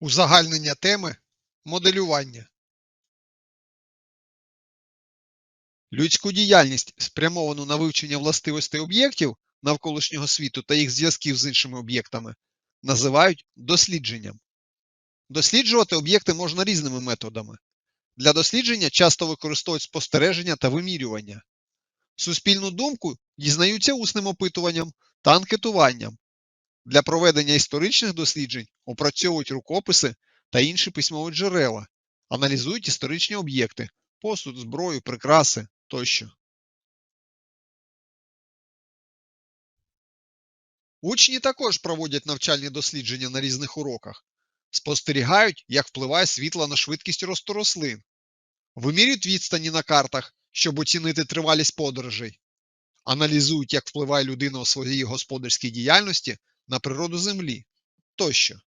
Узагальнення теми моделювання. Людську діяльність, спрямовану на вивчення властивостей об'єктів навколишнього світу та їх зв'язків з іншими об'єктами, називають дослідженням. Досліджувати об'єкти можна різними методами. Для дослідження часто використовують спостереження та вимірювання. Суспільну думку дізнаються усним опитуванням та анкетуванням. Для проведення історичних досліджень опрацьовують рукописи та інші письмові джерела, аналізують історичні об'єкти, посуд, зброю, прикраси тощо. Учні також проводять навчальні дослідження на різних уроках, спостерігають, як впливає світло на швидкість росту рослин, вимірюють відстані на картах, щоб оцінити тривалість подорожей, аналізують, як впливає людина у своїй господарській діяльності на природу землі тощо.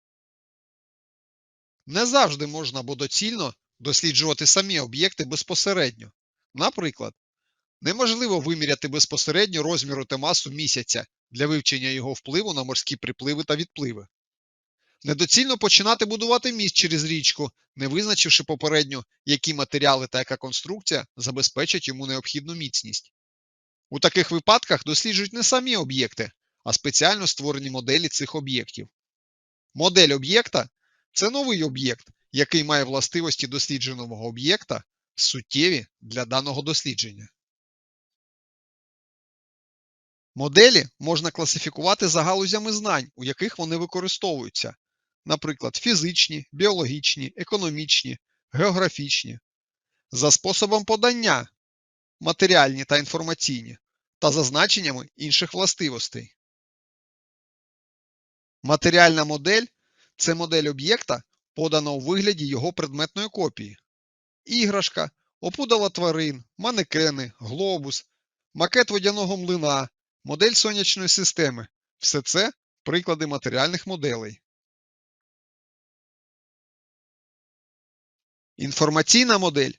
Не завжди можна або доцільно досліджувати самі об'єкти безпосередньо. Наприклад, неможливо виміряти безпосередньо розміру та масу місяця для вивчення його впливу на морські припливи та відпливи. Недоцільно починати будувати міст через річку, не визначивши попередньо, які матеріали та яка конструкція забезпечать йому необхідну міцність. У таких випадках досліджують не самі об'єкти, а спеціально створені моделі цих об'єктів. Модель об'єкта це новий об'єкт, який має властивості дослідженого об'єкта суттєві для даного дослідження. Моделі можна класифікувати за галузями знань, у яких вони використовуються, наприклад, фізичні, біологічні, економічні, географічні, за способом подання, матеріальні та інформаційні, та за значеннями інших властивостей. Матеріальна модель це модель об'єкта, подана у вигляді його предметної копії. Іграшка, опудала тварин, манекени, глобус, макет водяного млина, модель сонячної системи все це приклади матеріальних моделей. Інформаційна модель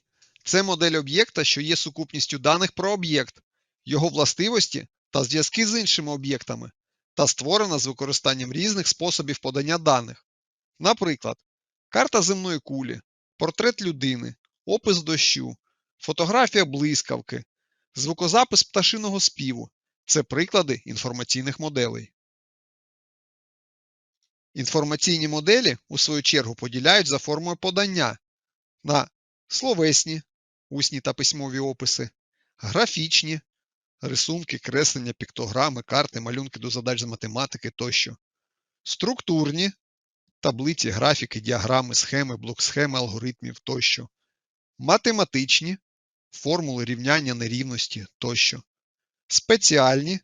це модель об'єкта, що є сукупністю даних про об'єкт, його властивості та зв'язки з іншими об'єктами, та створена з використанням різних способів подання даних. Наприклад, карта земної кулі, портрет людини, опис дощу, фотографія блискавки, звукозапис пташиного співу це приклади інформаційних моделей. Інформаційні моделі, у свою чергу, поділяють за формою подання на словесні, усні та письмові описи, графічні, рисунки, креслення, піктограми, карти, малюнки до задач з математики тощо, структурні таблиці, графіки, діаграми, схеми, блок-схеми алгоритмів тощо, математичні формули рівняння нерівності тощо, спеціальні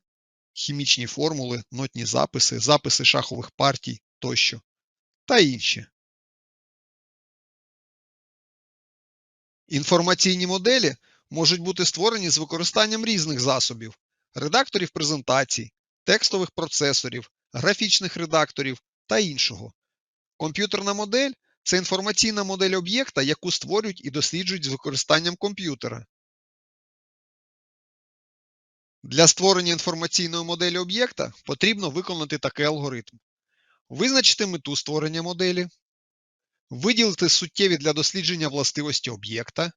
хімічні формули, нотні записи, записи шахових партій тощо. Та інші. Інформаційні моделі можуть бути створені з використанням різних засобів, редакторів презентацій, текстових процесорів, графічних редакторів та іншого. Комп'ютерна модель це інформаційна модель об'єкта, яку створюють і досліджують з використанням комп'ютера. Для створення інформаційної моделі об'єкта потрібно виконати такий алгоритм. Визначити мету створення моделі, виділити суттєві для дослідження властивості об'єкта,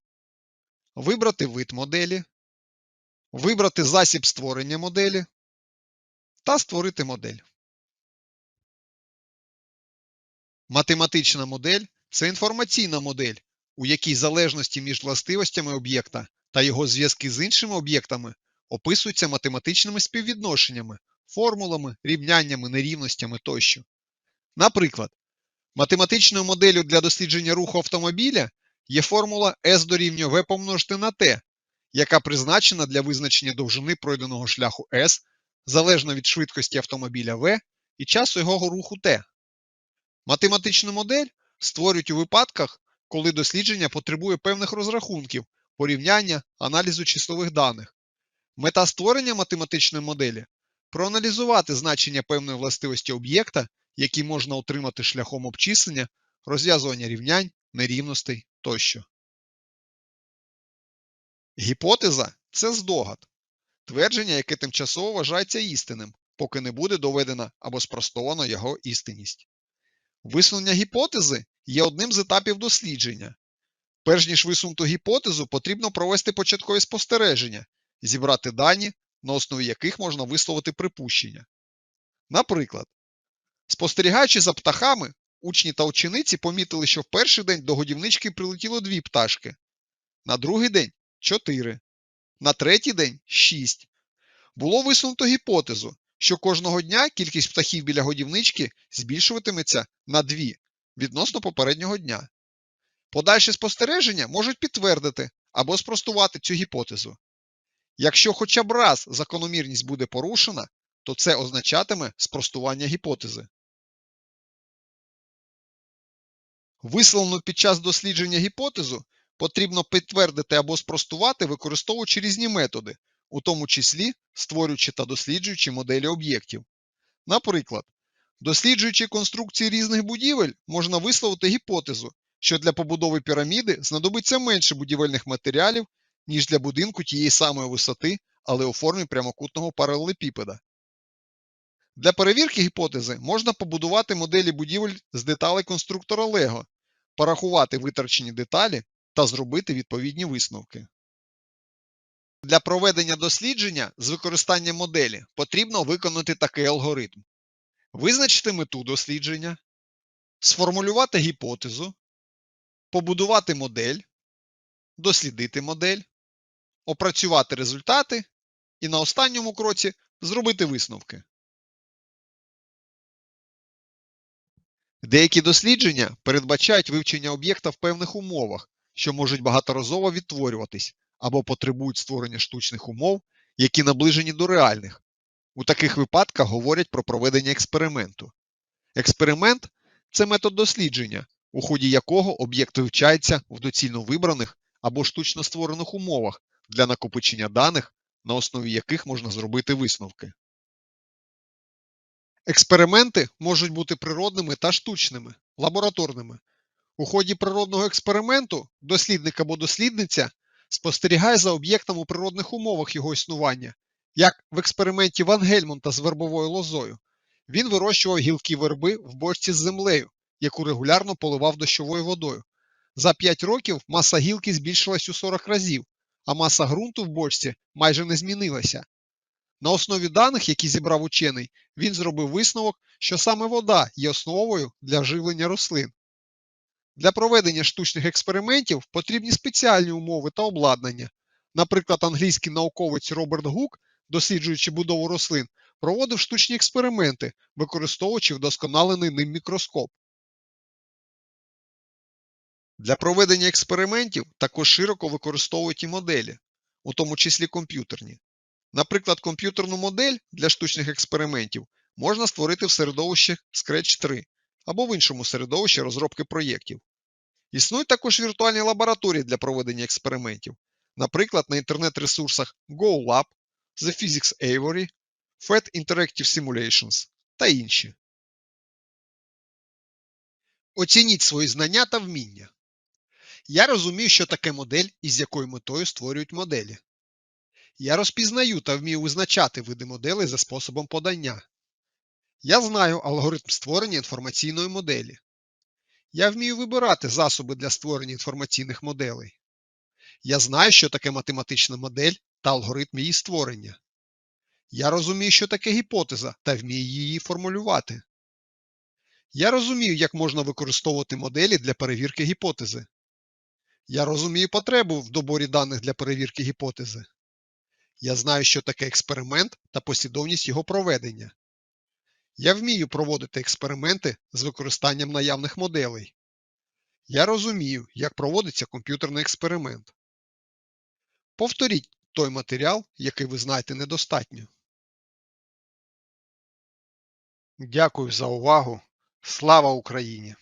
вибрати вид моделі, вибрати засіб створення моделі та створити модель. Математична модель це інформаційна модель, у якій залежності між властивостями об'єкта та його зв'язки з іншими об'єктами описуються математичними співвідношеннями, формулами, рівняннями, нерівностями тощо. Наприклад, математичною моделлю для дослідження руху автомобіля є формула S дорівнює V помножити на T, яка призначена для визначення довжини пройденого шляху S залежно від швидкості автомобіля V і часу його руху T. Математичну модель створюють у випадках, коли дослідження потребує певних розрахунків, порівняння, аналізу числових даних. Мета створення математичної моделі проаналізувати значення певної властивості об'єкта, які можна отримати шляхом обчислення, розв'язування рівнянь, нерівностей тощо. Гіпотеза це здогад, твердження, яке тимчасово вважається істинним, поки не буде доведена або спростована його істинність. Висунення гіпотези є одним з етапів дослідження. Перш ніж висунути гіпотезу, потрібно провести початкові спостереження, зібрати дані, на основі яких можна висловити припущення. Наприклад, спостерігаючи за птахами, учні та учениці помітили, що в перший день до годівнички прилетіло дві пташки, на другий день 4, на третій день 6. Було висунуто гіпотезу, що кожного дня кількість птахів біля годівнички збільшуватиметься на 2 відносно попереднього дня. Подальші спостереження можуть підтвердити або спростувати цю гіпотезу. Якщо хоча б раз закономірність буде порушена, то це означатиме спростування гіпотези. Висловлену під час дослідження гіпотезу потрібно підтвердити або спростувати, використовуючи різні методи, у тому числі створюючи та досліджуючи моделі об'єктів. Наприклад, досліджуючи конструкції різних будівель, можна висловити гіпотезу, що для побудови піраміди знадобиться менше будівельних матеріалів, ніж для будинку тієї самої висоти, але у формі прямокутного паралелепіпеда. Для перевірки гіпотези можна побудувати моделі будівель з деталей конструктора Lego, порахувати витрачені деталі та зробити відповідні висновки. Для проведення дослідження з використанням моделі потрібно виконати такий алгоритм: визначити мету дослідження, сформулювати гіпотезу, побудувати модель, дослідити модель, опрацювати результати і на останньому кроці зробити висновки. Деякі дослідження передбачають вивчення об'єкта в певних умовах, що можуть багаторазово відтворюватись або потребують створення штучних умов, які наближені до реальних. У таких випадках говорять про проведення експерименту. Експеримент це метод дослідження, у ході якого об'єкт вивчається в доцільно вибраних або штучно створених умовах для накопичення даних, на основі яких можна зробити висновки. Експерименти можуть бути природними та штучними, лабораторними. У ході природного експерименту дослідник або дослідниця спостерігає за об'єктом у природних умовах його існування, як в експерименті Ван Гельмонта з вербовою лозою. Він вирощував гілки верби в бочці з землею, яку регулярно поливав дощовою водою. За 5 років маса гілки збільшилась у 40 разів, а маса ґрунту в бочці майже не змінилася. На основі даних, які зібрав учений, він зробив висновок, що саме вода є основою для живлення рослин. Для проведення штучних експериментів потрібні спеціальні умови та обладнання. Наприклад, англійський науковець Роберт Гук, досліджуючи будову рослин, проводив штучні експерименти, використовуючи вдосконалений ним мікроскоп. Для проведення експериментів також широко використовують і моделі, у тому числі комп'ютерні. Наприклад, комп'ютерну модель для штучних експериментів можна створити в середовищі Scratch 3 або в іншому середовищі розробки проєктів. Існують також віртуальні лабораторії для проведення експериментів, наприклад, на інтернет-ресурсах GoLab, The Physics Avery, FET Interactive Simulations та інші. Оцініть свої знання та вміння. Я розумію, що таке модель і з якою метою створюють моделі. Я розпізнаю та вмію визначати види моделей за способом подання. Я знаю алгоритм створення інформаційної моделі. Я вмію вибирати засоби для створення інформаційних моделей. Я знаю, що таке математична модель та алгоритм її створення. Я розумію, що таке гіпотеза та вмію її формулювати. Я розумію, як можна використовувати моделі для перевірки гіпотези. Я розумію потребу в доборі даних для перевірки гіпотези. Я знаю, що таке експеримент та послідовність його проведення. Я вмію проводити експерименти з використанням наявних моделей. Я розумію, як проводиться комп'ютерний експеримент. Повторіть той матеріал, який ви знаєте недостатньо. Дякую за увагу. Слава Україні!